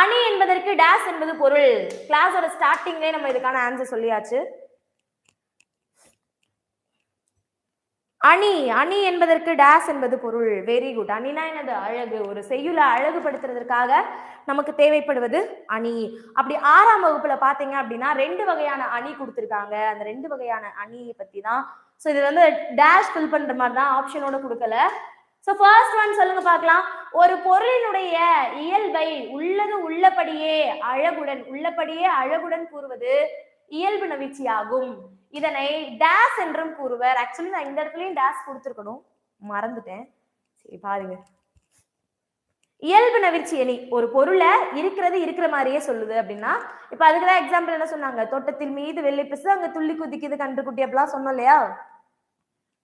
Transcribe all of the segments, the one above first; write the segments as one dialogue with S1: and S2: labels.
S1: அணி என்பதற்கு டேஸ் என்பது பொருள். கிளாஸோட ஸ்டார்டிங்லேயே நம்ம இதுக்கான ஆன்சர் சொல்லியாச்சு. அணி அணி என்பதற்கு டேஸ் என்பது பொருள். வெரி குட் அணினா என்னது? அழகு. ஒரு செய்யுளை அழகுபடுத்துறதற்காக நமக்கு தேவைப்படுவது அணி. அப்படி ஆறாம் வகுப்புல பாத்தீங்க அப்படின்னா ரெண்டு வகையான அணி கொடுத்துருக்காங்க. அந்த ரெண்டு வகையான அணியை பத்தி தான் ஸோ இது வந்து டேஷ் ஃபில் பண்ற மாதிரி தான் ஆப்ஷனோட கொடுக்கல. ஸோ ஃபர்ஸ்ட் ஒன் சொல்லுங்க பார்க்கலாம். ஒரு பொருளினுடைய இயல்பை உள்ளது உள்ளபடியே அழகுடன் உள்ளபடியே அழகுடன் கூறுவது இயல்பு நவிச்சியாகும் இதனை டேஸ் என்றும் கூறுவர். ஆக்சுவலி நான் இந்த இடத்துலயும் டேஸ் கொடுத்துருக்கணும். மறந்துட்டேன். சரி பாருங்க. இயல்பு நவிர்ச்சி அணி ஒரு பொருளை இருக்கிறது இருக்கிற மாதிரியே சொல்லுது அப்படின்னா இப்ப அதுக்கு தான் எக்ஸாம்பிள் என்ன சொன்னாங்க? தோட்டத்தில் மீது வெள்ளை பிசு அங்க துள்ளி குதிக்குது கன்றுக்குட்டி அப்படிலாம் சொன்னோம் இல்லையா?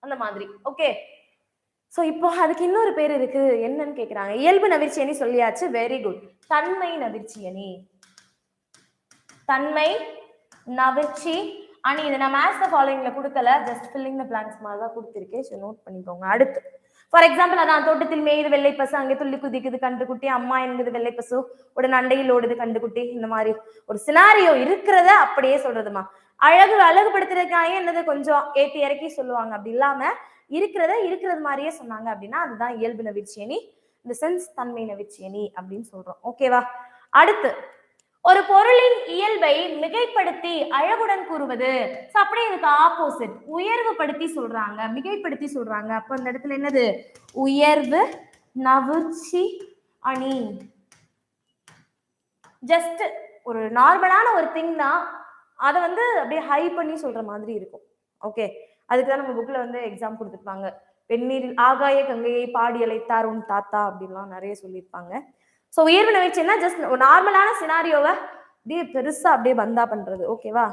S1: அந்த மாதிரி. ஓகே சோ இப்போ அதுக்கு இன்னொரு பேர் இருக்கு. என்னன்னு கேக்குறாங்க. இயல்பு நவிர்ச்சியணி சொல்லியாச்சு. வெரி குட் தன்மை நவிர்ச்சியணி தன்மை நவிர்ச்சி அணி. இதை நான் மேத்ஸ் த ஃபாலோயிங்ல கொடுக்கல. ஜஸ்ட் ஃபில்லிங் த பிளான்ஸ் மாதிரி தான் கொடுத்துருக்கேன். ஸோ நோட் பண்ணிக்கோங்க. அடுத்து. ஃபார் எக்ஸாம்பிள் அதான் தோட்டத்தில் மேயுது வெள்ளை பசு. அங்கே துள்ளி குதிக்குது கண்டுக்குட்டி அம்மா என்கிறது வெள்ளை பசு. உடன் அண்டையில் ஓடுது கண்டுக்குட்டி இந்த மாதிரி ஒரு சினாரியோ இருக்கிறத அப்படியே சொல்றதுமா அழகு அழகுபடுத்துறதுக்காக என்னது கொஞ்சம் ஏற்றி இறக்கி சொல்லுவாங்க. அப்படி இல்லாம இருக்கிறத இருக்கிறது மாதிரியே சொன்னாங்க அப்படின்னா அதுதான் இயல்பு நவிர்ச்சியணி இந்த சென்ஸ் தன்மை நவிர்ச்சியணி அப்படின்னு சொல்றோம். ஓகேவா அடுத்து ஒரு பொருளின் இயல்பை மிகைப்படுத்தி அழகுடன் கூறுவது. அப்படியே இதுக்கு ஆப்போசிட் உயர்வுபடுத்தி சொல்றாங்க மிகைப்படுத்தி சொல்றாங்க. அப்ப அந்த இடத்துல என்னது? உயர்வு நவிர்ச்சி அணி. ஜஸ்ட் ஒரு நார்மலான ஒரு திங் தான். அதை வந்து அப்படியே ஹை பண்ணி சொல்ற மாதிரி இருக்கும். ஓகே அதுக்கு தான் நம்ம புக்ல வந்து எக்ஸாம் கொடுத்துருப்பாங்க. வெந்நீரில் ஆகாய கங்கையை பாடி அழைத்தார் உன் தாத்தா அப்படின்லாம் நிறைய சொல்லியிருப்பாங்க. ஸோ உயர்வு நவிச்சுன்னா ஜஸ்ட் நார்மலான சினாரியோவை அப்படியே பெருசா அப்படியே பந்தா பண்றது. ஓகேவா